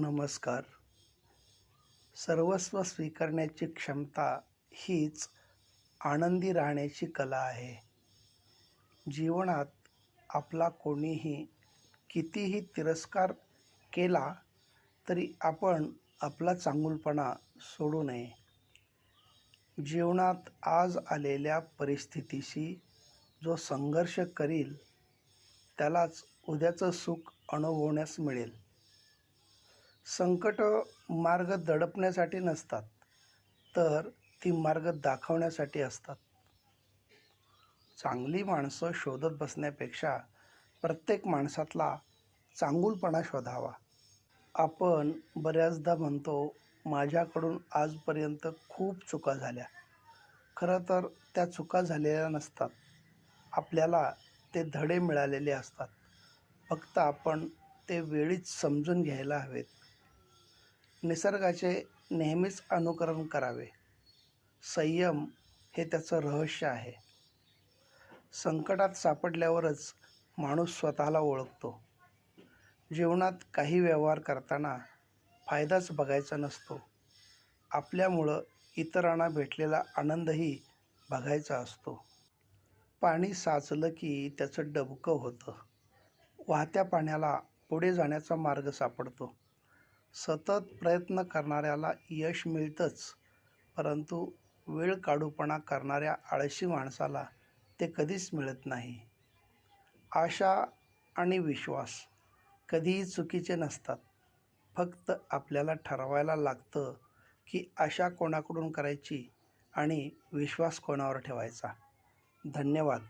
नमस्कार. सर्वस्व स्वीकारण्याची क्षमता हीच आनंदी राहण्याची कला आहे. जीवनात आपला कोणीही कितीही तिरस्कार केला तरी आपण आपला चांगुलपणा सोडू नये. जीवनात आज आलेल्या परिस्थितीशी जो संघर्ष करील त्यालाच उद्याचं सुख अनुभवण्यास मिळेल. संकट मार्ग दडपण्यासाठी नसतात तर ती मार्ग दाखवण्यासाठी असतात. चांगली माणसं शोधत बसण्यापेक्षा प्रत्येक माणसातला चांगुलपणा शोधावा. आपण बऱ्याचदा म्हणतो माझ्याकडून आजपर्यंत खूप चुका झाल्या. खरं तर त्या चुका झालेल्या नसतात. आपल्याला ते धडे मिळालेले असतात. फक्त आपण ते वेळीच समजून घ्यायला हवेत. निसर्गाचे नेहमीच अनुकरण करावे. संयम हे त्याचं रहस्य आहे. संकटात सापडल्यावरच माणूस स्वतःला ओळखतो. जीवनात काही व्यवहार करताना फायदाच बघायचा नसतो. आपल्यामुळं इतरांना भेटलेला आनंदही बघायचा असतो. पाणी साचलं की त्याचं डबकं होतं. वाहत्या पाण्याला पुढे जाण्याचा मार्ग सापडतो. सतत प्रयत्न करणाऱ्याला यश मिळतंच परंतु वेळ काढूपणा करणाऱ्या आळशी माणसाला ते कधीच मिळत नाही. आशा आणि विश्वास कधीही चुकीचे नसतात. फक्त आपल्याला ठरवायला लागतं की आशा कोणाकडून करायची आणि विश्वास कोणावर ठेवायचा. धन्यवाद.